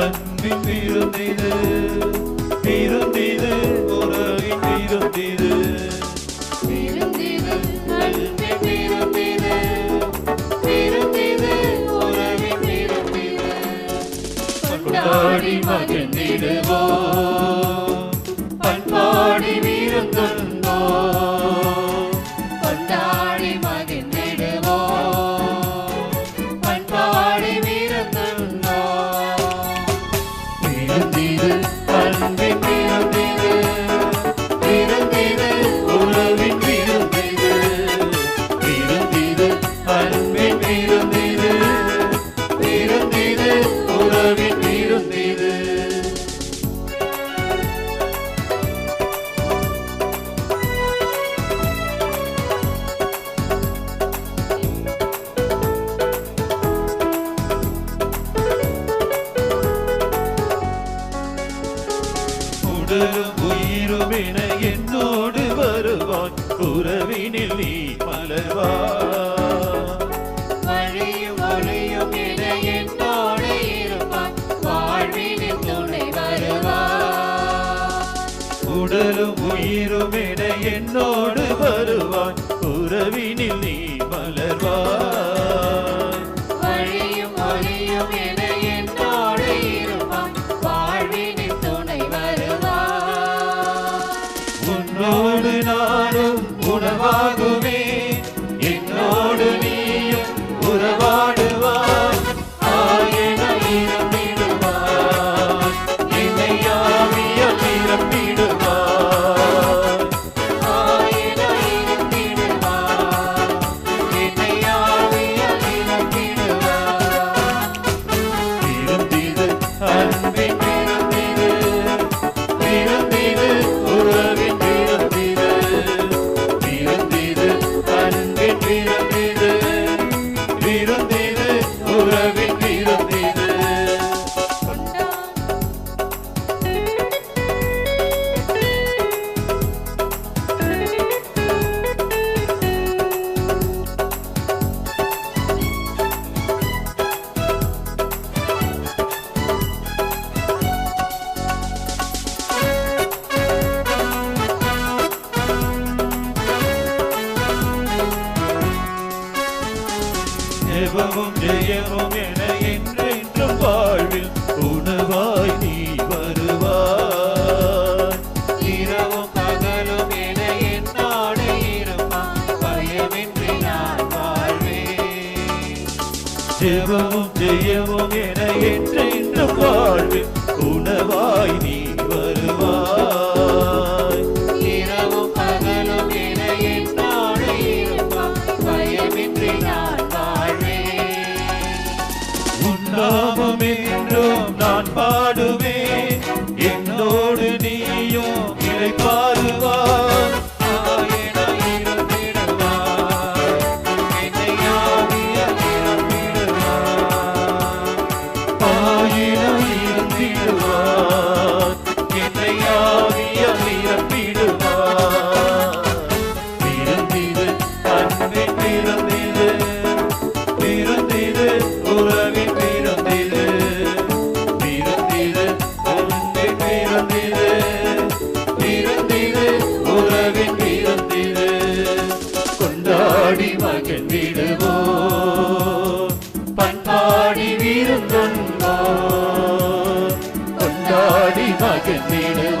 அன்பின் விருந்திது விருந்திது உறவின் விருந்திது கொண்டாடி மகிழ்ந்திடுவோம். உடலும் உயிரும் என என்னோடு வருவாய். உறவினில் நீ மலர்வாய். வழியும் ஒளியும் என என்னோடு இருப்பான் வாழ்வினில் துணை வருவான் உடலும் உயிரும் என என்னோடு வருவாய். உறவினில் நீ மலர்வாய். உன்னோடு நானும் உணவாகுமே ஜெபமும் ஜெயமும் என என்றென்றும் வாழ்வில் உணவாய் நீ வருவாய். இரவும் பகலும் என என்னோடு இருப்பான் பயமின்றி நான் வாழ்வேன். ஜெபமும் ஜெயமும் என என்றென்றும் வாழ்வில் உணவாய் நீ என்றும் பண்பாடி மகிழ்ந்திடுவோ பண்பாடி விருந்துண்டோம் கொண்டாடி மகிழ்ந்திடுவோம்